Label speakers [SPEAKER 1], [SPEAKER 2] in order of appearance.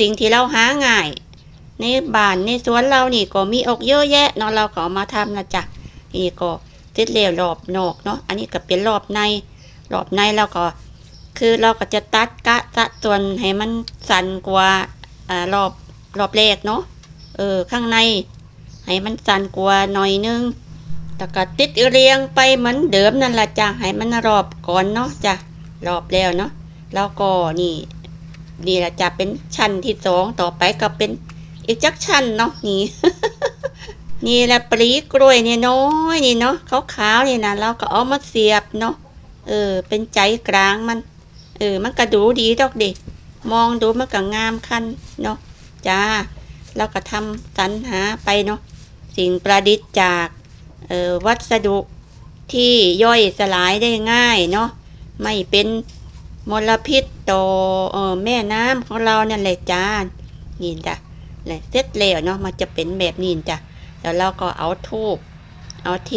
[SPEAKER 1] สิ่งที่เราหาง่าย ในบ้านในสวนเรานี่ก็มีออกเยอะแยะเนาะเราก็เอมาทำนะจ๊ะนี่ก็เสร็จแล้วรอบนอกเนาะอันนี้ก็เป็นรอบในรอบในเราก็ คือเราก็จะตัดกะตะส่วนให้มันสั้นกว่าอ่ารอบรอบแรกเนาะเออข้างใน ให้มันสั้นกว่าหน่อยนึงแล้วก็ติดเรียงไปเหมือนเดิมนั่นละจ้ะให้มันรอบก่อนเนาะจ้ะรอบแล้วเนาะแล้วก็นี่ นี่แหละจะเป็นชั้นที่สองต่อไปก็เป็นอีกจักชั้นเนาะนี่นี่แหละปลีกล้วยเนี่ยน้อยนี่เนาะขาวๆนี่นะเราก็เอามาเสียบเนาะเออ เป็นใจกลางมัน เออ มันก็ดูดีดอกเด็มองดูมันก็งามคันเนาะจ้าเราก็ทำสรรหาไปเนาะสิ่งประดิษฐ์จากเออวัสดุที่ย่อยสลายได้ง่ายเนาะไม่เป็น มลพิษต่อเออแม่น้ำของเรานั่นแหละจ้านี่จ้ะเลยเสร็จแล้วเนาะมันจะเป็นแบบนี้จ้ะแล้วเราก็เอาทูบเอาเทีย